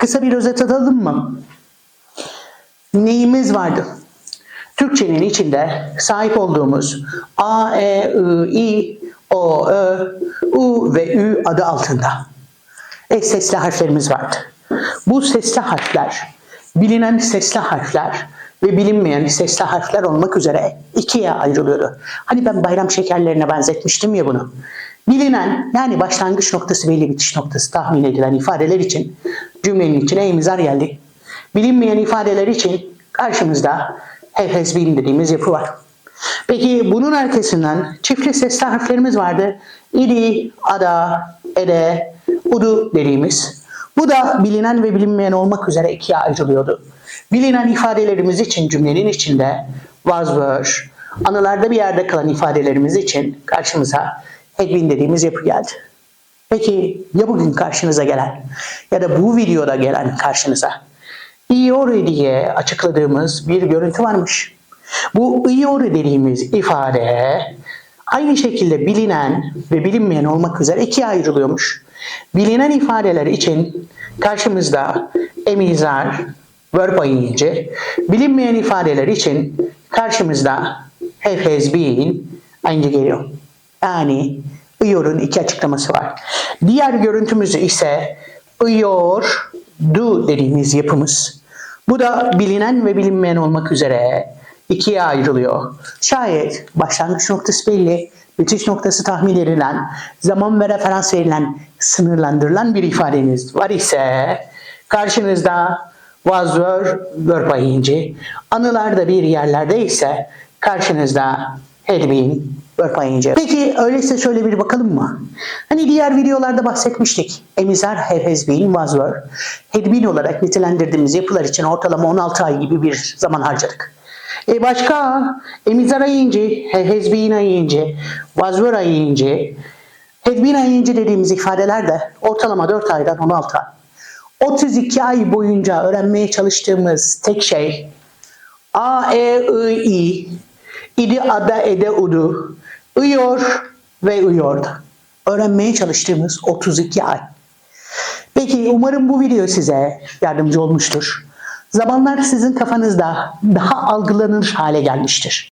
Kısa bir özet atalım mı? Neyimiz vardı? Türkçenin içinde sahip olduğumuz A, E, I, I, O, Ö, U ve Ü adı altında eş sesli harflerimiz vardı. Bu sesli harfler, bilinen sesli harfler ve bilinmeyen sesli harfler olmak üzere ikiye ayrılıyordu. Hani ben bayram şekerlerine benzetmiştim ya bunu. Bilinen yani başlangıç noktası belli bitiş noktası tahmin edilen ifadeler için cümlenin içine imzar geldi. Bilinmeyen ifadeler için karşımızda been dediğimiz yapı var. Peki bunun arkasından çiftli sesli harflerimiz vardı. İdi, ada, ede, udu dediğimiz. Bu da bilinen ve bilinmeyen olmak üzere ikiye ayrılıyordu. Bilinen ifadelerimiz için cümlenin içinde was were, anılarda bir yerde kalan ifadelerimiz için karşımıza been dediğimiz yapı geldi. Peki ya bugün karşınıza gelen ya da bu videoda gelen karşınıza Iori diye açıkladığımız bir görüntü varmış. Bu Iori dediğimiz ifade aynı şekilde bilinen ve bilinmeyen olmak üzere ikiye ayrılıyormuş. Bilinen ifadeler için karşımızda emizar, verb ayıncı, bilinmeyen ifadeler için karşımızda have has ayıncı geliyor. Yani Ior'un iki açıklaması var. Diğer görüntümüzü ise Ior, do dediğimiz yapımız. Bu da bilinen ve bilinmeyen olmak üzere ikiye ayrılıyor. Şayet başlangıç noktası belli, bitiş noktası tahmin edilen, zaman ve referans verilen, sınırlandırılan bir ifadeniz var ise karşınızda was were, verb anılarda bir yerlerde ise karşınızda verb ayıncı. Peki öyleyse şöyle bir bakalım mı? Hani diğer videolarda bahsetmiştik. Emizar have has been, was were, had been olarak nitelendirdiğimiz yapılar için ortalama 16 ay gibi bir zaman harcadık. E başka emizar ayıncı, have has been ayıncı, was were ayıncı, had been dediğimiz ifadeler de ortalama 4 aydan 16 ay. 32 ay boyunca öğrenmeye çalıştığımız tek şey A, E, I, I, idi, ada, ede, udu, ıyor ve uyordu. Öğrenmeye çalıştığımız 32 ay. Peki umarım bu video size yardımcı olmuştur. Zamanlar sizin kafanızda daha algılanır hale gelmiştir.